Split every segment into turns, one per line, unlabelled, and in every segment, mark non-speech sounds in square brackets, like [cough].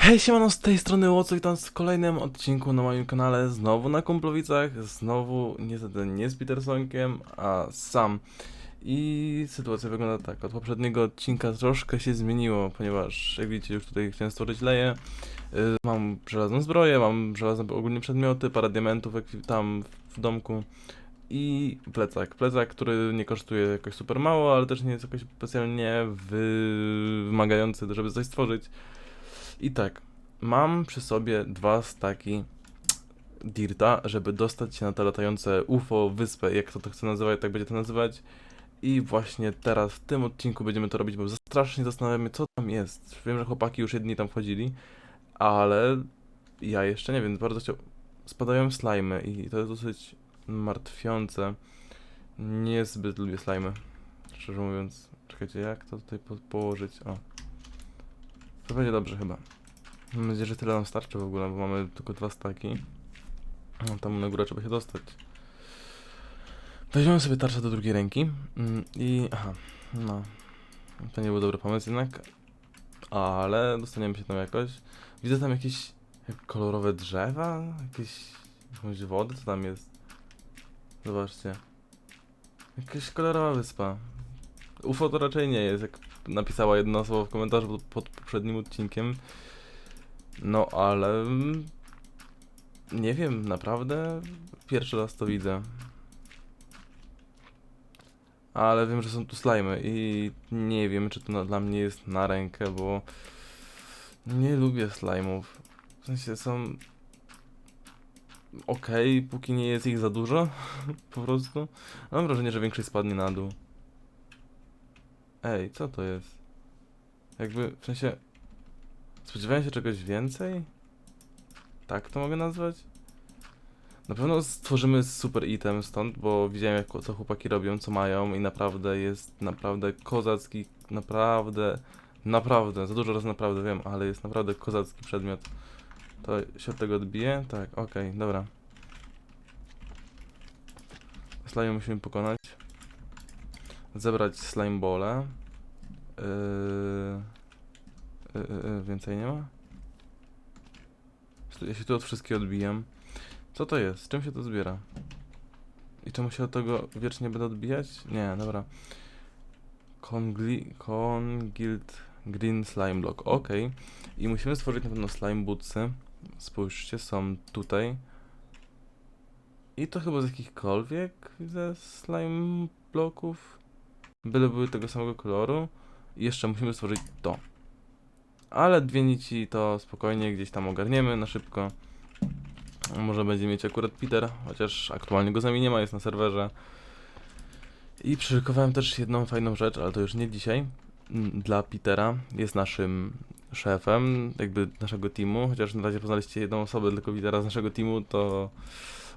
Hej, siemano, z tej strony Łoco, witam w kolejnym odcinku na moim kanale, znowu na Kumplowicach, znowu niestety nie z Petersonkiem, a sam. I sytuacja wygląda tak, od poprzedniego odcinka troszkę się zmieniło, ponieważ jak widzicie już tutaj chciałem stworzyć leję, y, mam żelazną zbroję, mam żelazne ogólnie przedmioty, parę diamentów tam w domku i plecak. Plecak, który nie kosztuje jakoś super mało, ale też nie jest jakoś specjalnie wy- wymagający, żeby coś stworzyć. I tak, mam przy sobie dwa staki dirta, żeby dostać się na to latające UFO, wyspę, jak to, to chcę nazywać, tak będzie to nazywać. I właśnie teraz, w tym odcinku będziemy to robić, bo strasznie zastanawiam się, co tam jest. Wiem, że chłopaki już jedni tam wchodzili, ale ja jeszcze nie wiem, bardzo chciał... Spadają slimy i to jest dosyć martwiące. Niezbyt lubię slimy, szczerze mówiąc. Czekajcie, jak to tutaj po położyć? O. To będzie dobrze chyba. Mam nadzieję, że tyle nam starczy w ogóle, bo mamy tylko dwa staki. No, tam na górę trzeba się dostać. Weźmiemy sobie tarczę do drugiej ręki mm, i... aha, no. To nie był dobry pomysł jednak, ale dostaniemy się tam jakoś. Widzę tam jakieś jak kolorowe drzewa, jakieś jakąś wodę, co tam jest? Zobaczcie. Jakaś kolorowa wyspa. UFO to raczej nie jest, jak napisała jedna osoba w komentarzu pod, poprzednim odcinkiem. No ale mm, nie wiem, naprawdę pierwszy raz to widzę. Ale wiem, że są tu slimy i nie wiem, czy to na, dla mnie jest na rękę, bo nie lubię slime'ów. W sensie są okej, póki nie jest ich za dużo, [laughs] po prostu. Mam wrażenie, że większość spadnie na dół. Ej, co to jest? Jakby, w sensie... Spodziewałem się czegoś więcej? Tak to mogę nazwać? Na pewno stworzymy super item stąd, bo widziałem jak, co chłopaki robią, co mają i naprawdę jest naprawdę kozacki, naprawdę, naprawdę, za dużo razy naprawdę wiem, ale jest naprawdę kozacki przedmiot. To się od tego odbije? Tak, okej, dobra. Slime musimy pokonać. Zebrać slime bole. Yy... Yy, yy, więcej nie ma? Ja się tu od wszystkiego odbijam. Co to jest? Z czym się to zbiera? I czemu się od tego wiecznie będę odbijać? Nie, dobra. Congli Congild Green Slime Block. Ok. I musimy stworzyć na pewno slime bootsy. Spójrzcie, są tutaj. I to chyba z jakichkolwiek ze slime bloków. Byle były tego samego koloru. I jeszcze musimy stworzyć to. Ale dwie nici to spokojnie gdzieś tam ogarniemy na szybko. Może będzie mieć akurat Peter, chociaż aktualnie go z nami nie ma, jest na serwerze. I przyszykowałem też jedną fajną rzecz, ale to już nie dzisiaj. Mm, Dla Petera jest naszym szefem, jakby naszego teamu, chociaż na razie poznaliście jedną osobę, tylko Petera z naszego teamu, to...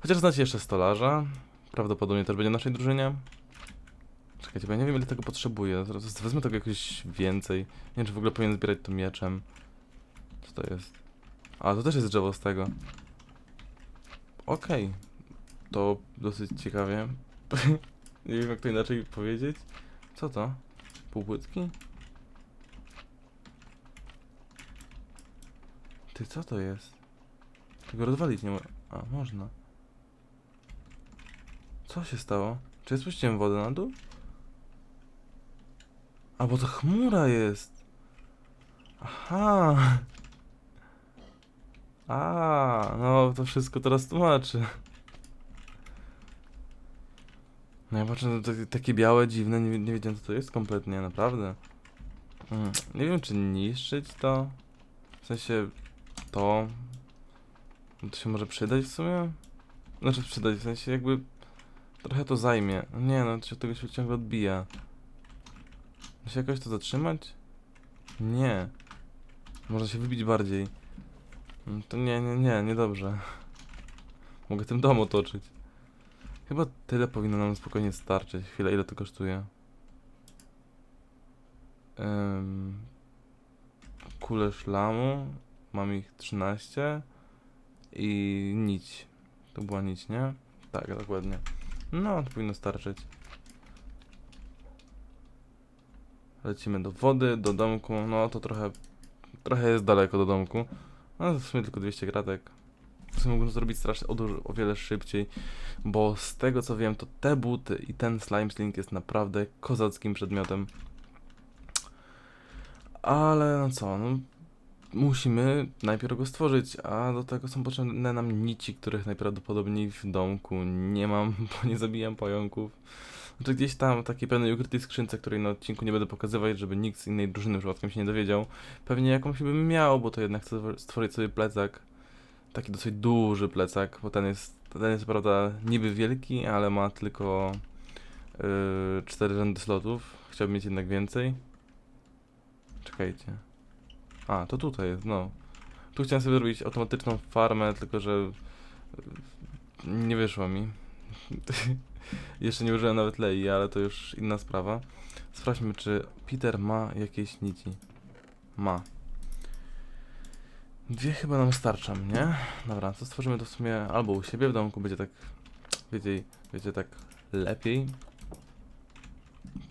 Chociaż znacie jeszcze stolarza, prawdopodobnie też będzie naszej drużynie. Czekajcie, bo ja nie wiem ile tego potrzebuję, zaraz wezmę tego jakoś więcej. Nie wiem, czy w ogóle powinien zbierać to mieczem. Co to jest? A, to też jest drzewo z tego. Okej. To dosyć ciekawie. [laughs] nie wiem jak to inaczej powiedzieć. Co to? Półpłytki? Ty, co to jest? Tego rozwalić nie ma... A, można. Co się stało? Czy ja spuściłem wodę na dół? A, bo to chmura jest. Aha. A, no to wszystko teraz tłumaczy. No ja patrzę, to takie białe, dziwne, nie, nie wiedziałem co to jest kompletnie, naprawdę. Mm, nie wiem czy niszczyć to, w sensie to, no to się może przydać w sumie? Znaczy przydać, w sensie jakby trochę to zajmie. Nie no, to się od tego się ciągle odbija. Da się jakoś to zatrzymać? Nie. Można się wybić bardziej. Mm, To nie, nie, nie, niedobrze. [laughs] Mogę tym dom otoczyć. Chyba tyle powinno nam spokojnie starczyć. Chwilę, ile to kosztuje? Um, kule szlamu. Mam ich 13. I nić. To była nić, nie? Tak, dokładnie. No, to powinno starczyć. Lecimy do wody, do domku. No, to trochę Trochę jest daleko do domku. No w sumie tylko 200 kratek. W sumie mógłbym zrobić strasznie o, dużo, o wiele szybciej, bo z tego co wiem, to te buty i ten slime sling jest naprawdę kozackim przedmiotem. Ale no co, no musimy najpierw go stworzyć, a do tego są potrzebne nam nici, których najprawdopodobniej w domku nie mam, [laughs] bo nie zabijam pająków. Znaczy gdzieś tam w takiej pewnej ukrytej skrzynce, której na odcinku nie będę pokazywać, żeby nikt z innej drużyny przypadkiem się nie dowiedział. Pewnie jakąś bym miał, bo to jednak chcę stworzyć sobie plecak. Taki dosyć duży plecak, bo ten jest, ten jest prawda niby wielki, ale ma tylko yy, 4 rzędy slotów. Chciałbym mieć jednak więcej. Czekajcie. A, to tutaj jest, no. Tu chciałem sobie zrobić automatyczną farmę, tylko że yy, nie wyszło mi. [laughs] Jeszcze nie użyłem nawet lei, ale to już inna sprawa. Sprawdźmy, czy Peter ma jakieś nici. Ma. Dwie chyba nam starczą, nie? Dobra, to stworzymy to w sumie albo u siebie w domku, będzie tak, wiecie, wiecie, tak lepiej.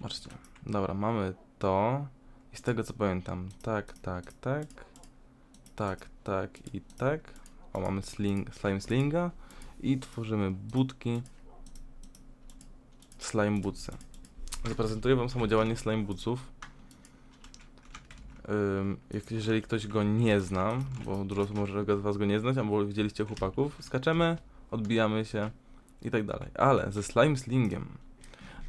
Patrzcie. Dobra, mamy to. I z tego co pamiętam, tak, tak, tak, tak, tak i tak. O, mamy sling, slime slinga i tworzymy budki slime bootsy. Zaprezentuję wam samo działanie slime bootsów. Jeżeli ktoś go nie zna, bo dużo osób może z was go nie znać, albo widzieliście chłopaków, skaczemy, odbijamy się i tak dalej. Ale ze slime slingiem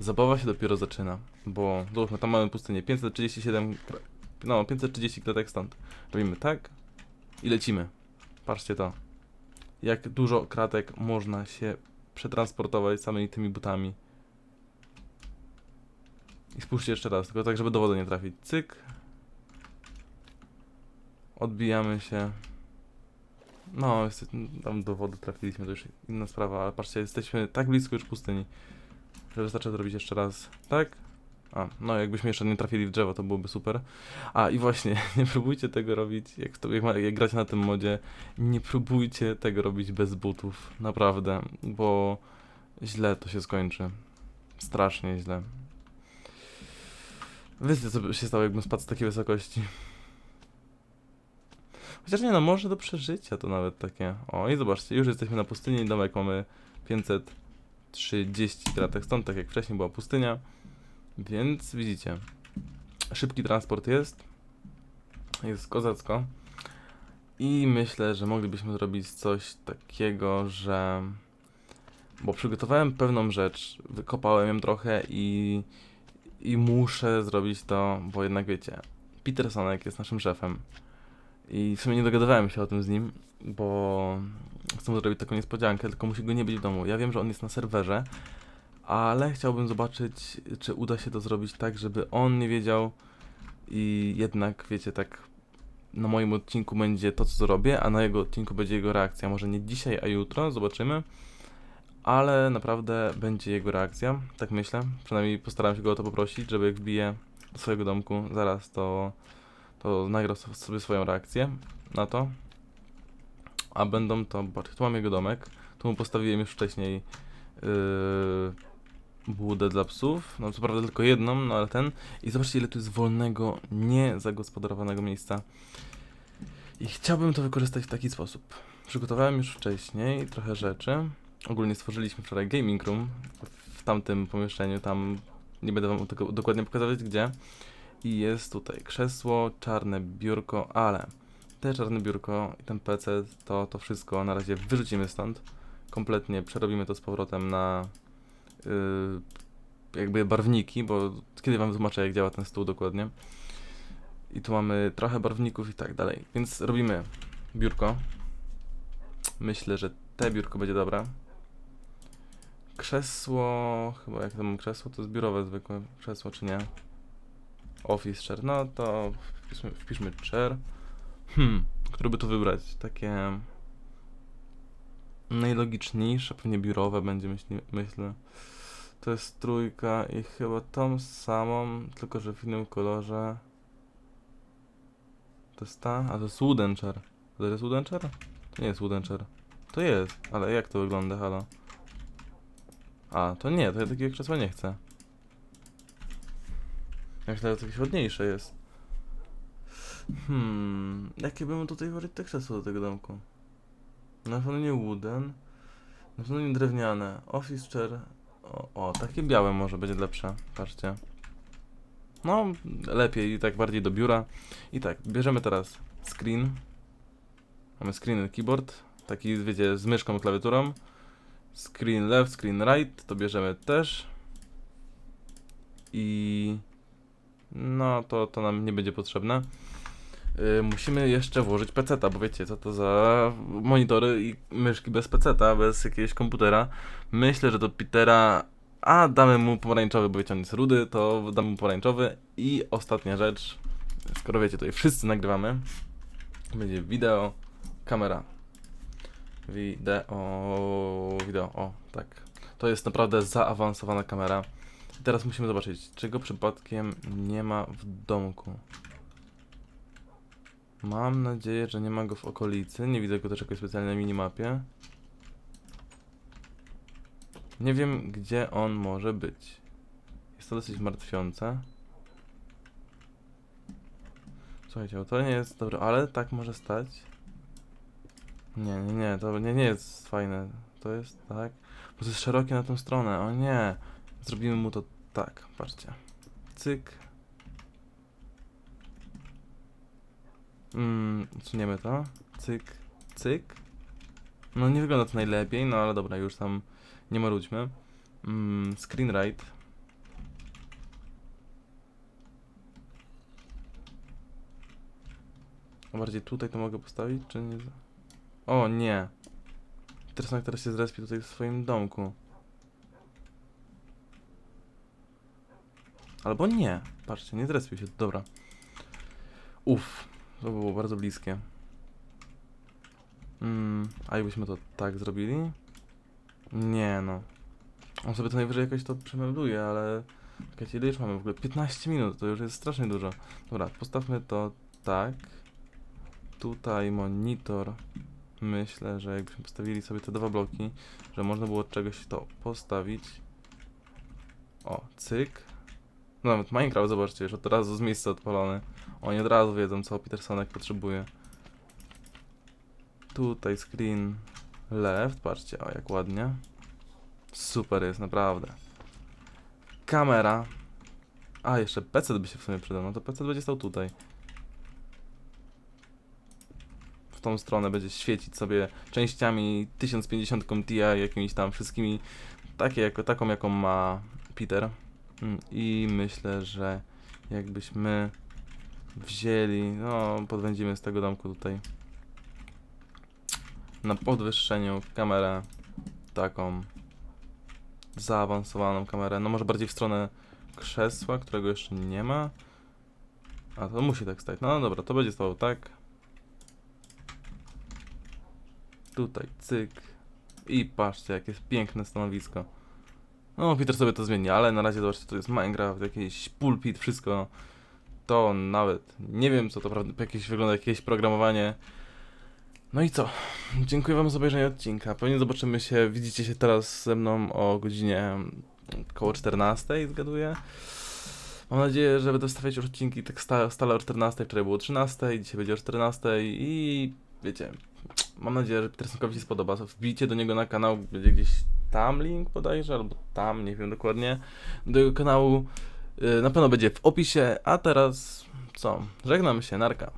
zabawa się dopiero zaczyna, bo załóżmy, tam mamy pustynię 537, kra- no 530 klatek stąd. Robimy tak i lecimy. Patrzcie to. Jak dużo kratek można się przetransportować samymi tymi butami. I spójrzcie jeszcze raz, tylko tak, żeby do wody nie trafić. Cyk. Odbijamy się. No, tam do wody trafiliśmy, to już inna sprawa, ale patrzcie, jesteśmy tak blisko już pustyni, że wystarczy zrobić jeszcze raz, tak? A, no jakbyśmy jeszcze nie trafili w drzewo, to byłoby super. A i właśnie, [laughs] nie próbujcie tego robić, jak, to, jak, jak na tym modzie, nie próbujcie tego robić bez butów, naprawdę, bo źle to się skończy. Strasznie źle. Wiecie, co by się stało, jakbym spadł z takiej wysokości. Chociaż nie no, może do przeżycia to nawet takie. O, i zobaczcie, już jesteśmy na pustyni, domek mamy 530 kratek stąd, tak jak wcześniej była pustynia. Więc widzicie, szybki transport jest. Jest kozacko. I myślę, że moglibyśmy zrobić coś takiego, że... Bo przygotowałem pewną rzecz, wykopałem ją trochę i i muszę zrobić to, bo jednak wiecie, Petersonek jest naszym szefem. I w sumie nie dogadywałem się o tym z nim, bo chcę zrobić taką niespodziankę, tylko musi go nie być w domu. Ja wiem, że on jest na serwerze, ale chciałbym zobaczyć, czy uda się to zrobić tak, żeby on nie wiedział i jednak, wiecie, tak na moim odcinku będzie to, co zrobię, a na jego odcinku będzie jego reakcja. Może nie dzisiaj, a jutro, zobaczymy ale naprawdę będzie jego reakcja, tak myślę. Przynajmniej postaram się go o to poprosić, żeby jak wbije do swojego domku zaraz, to, to nagra so- sobie swoją reakcję na to. A będą to, patrz, tu mam jego domek, tu mu postawiłem już wcześniej yy, budę dla psów, no co prawda tylko jedną, no ale ten. I zobaczcie ile tu jest wolnego, niezagospodarowanego miejsca. I chciałbym to wykorzystać w taki sposób. Przygotowałem już wcześniej trochę rzeczy. Ogólnie stworzyliśmy wczoraj gaming room w tamtym pomieszczeniu, tam nie będę wam tego dokładnie pokazywać gdzie. I jest tutaj krzesło, czarne biurko, ale te czarne biurko i ten PC, to, to wszystko na razie wyrzucimy stąd. Kompletnie przerobimy to z powrotem na jakby barwniki, bo kiedy wam wytłumaczę jak działa ten stół dokładnie. I tu mamy trochę barwników i tak dalej. Więc robimy biurko. Myślę, że te biurko będzie dobre. Krzesło, chyba jak to mam krzesło, to jest biurowe zwykłe krzesło, czy nie? Office chair, no to wpiszmy, wpiszmy chair. Hmm, które by tu wybrać? Takie najlogiczniejsze, pewnie biurowe będzie, myśli, myślę. To jest trójka i chyba tą samą, tylko że w innym kolorze. To jest ta? A to jest wooden chair. To jest wooden chair? To nie jest wooden chair. To jest, ale jak to wygląda, halo? A, to nie, to ja takiego krzesła nie chcę. Ja myślałem, że to jakieś ładniejsze jest. Hmm, jakie bym tutaj wolił te krzesło do tego domku? Na pewno nie wooden, na pewno nie drewniane. Office chair, o, o, takie białe może będzie lepsze, patrzcie. No, lepiej, tak bardziej do biura. I tak, bierzemy teraz screen. Mamy screen and keyboard, taki wiecie, z myszką i klawiaturą. Screen left, screen right, to bierzemy też. I no to, to nam nie będzie potrzebne. Yy, musimy jeszcze włożyć peceta, bo wiecie co to za monitory i myszki bez peceta, bez jakiegoś komputera. Myślę, że do Petera, a damy mu pomarańczowy, bo wiecie on jest rudy, to damy mu pomarańczowy. I ostatnia rzecz, skoro wiecie, tutaj wszyscy nagrywamy, będzie wideo, kamera. Wideo, wideo, o tak. To jest naprawdę zaawansowana kamera. I Teraz musimy zobaczyć, czego przypadkiem nie ma w domku. Mam nadzieję, że nie ma go w okolicy. Nie widzę go też jakoś specjalnie na minimapie. Nie wiem, gdzie on może być. Jest to dosyć martwiące. Słuchajcie, to nie jest dobre, ale tak może stać. Nie, nie, nie, to nie, nie jest fajne. To jest tak. Bo to jest szerokie na tą stronę. O nie. Zrobimy mu to tak, patrzcie. Cyk. Mm, usuniemy to. Cyk, cyk. No nie wygląda to najlepiej, no ale dobra, już tam nie marudźmy. Mm, screen right. A bardziej tutaj to mogę postawić, czy nie? O nie. Teraz jak teraz się zrespi tutaj w swoim domku. Albo nie. Patrzcie, nie zrespił się. Dobra. Uff, to było bardzo bliskie. Mm, a jakbyśmy to tak zrobili? Nie no. On sobie to najwyżej jakoś to przemebluje, ale... Czekajcie, ile już mamy w ogóle? 15 minut, to już jest strasznie dużo. Dobra, postawmy to tak. Tutaj monitor. Myślę, że jakbyśmy postawili sobie te dwa bloki, że można było czegoś to postawić. O, cyk. No, nawet Minecraft, zobaczcie, już od razu z miejsca odpalony. Oni od razu wiedzą, co Petersonek potrzebuje. Tutaj screen left, patrzcie, o jak ładnie. Super jest, naprawdę. Kamera. A, jeszcze PC by się w sumie przydał, no to PC będzie stał tutaj. W tą stronę będzie świecić sobie częściami 1050 Ti, jakimiś tam wszystkimi, takie jako, taką jaką ma Peter. Mm, I myślę, że jakbyśmy wzięli, no podwędzimy z tego domku tutaj na podwyższeniu kamerę taką zaawansowaną kamerę, no może bardziej w stronę krzesła, którego jeszcze nie ma. A to musi tak stać. No dobra, to będzie stało tak. Tutaj cyk. I patrzcie, jakie jest piękne stanowisko. No, Peter sobie to zmieni, ale na razie zobaczcie, to jest Minecraft, jakiś pulpit, wszystko. To nawet nie wiem, co to prawda, jakieś wygląda jakieś programowanie. No i co? Dziękuję Wam za obejrzenie odcinka. Pewnie zobaczymy się, widzicie się teraz ze mną o godzinie koło 14, zgaduję. Mam nadzieję, że będę wstawiać już odcinki tak sta- stale o 14, wczoraj było o 13, dzisiaj będzie o 14 i wiecie, mam nadzieję, że Petersonkowi się spodoba. Wbijcie do niego na kanał, będzie gdzieś tam link bodajże, albo tam, nie wiem dokładnie, do jego kanału. Yy, Na pewno będzie w opisie, a teraz co? Żegnam się, narka.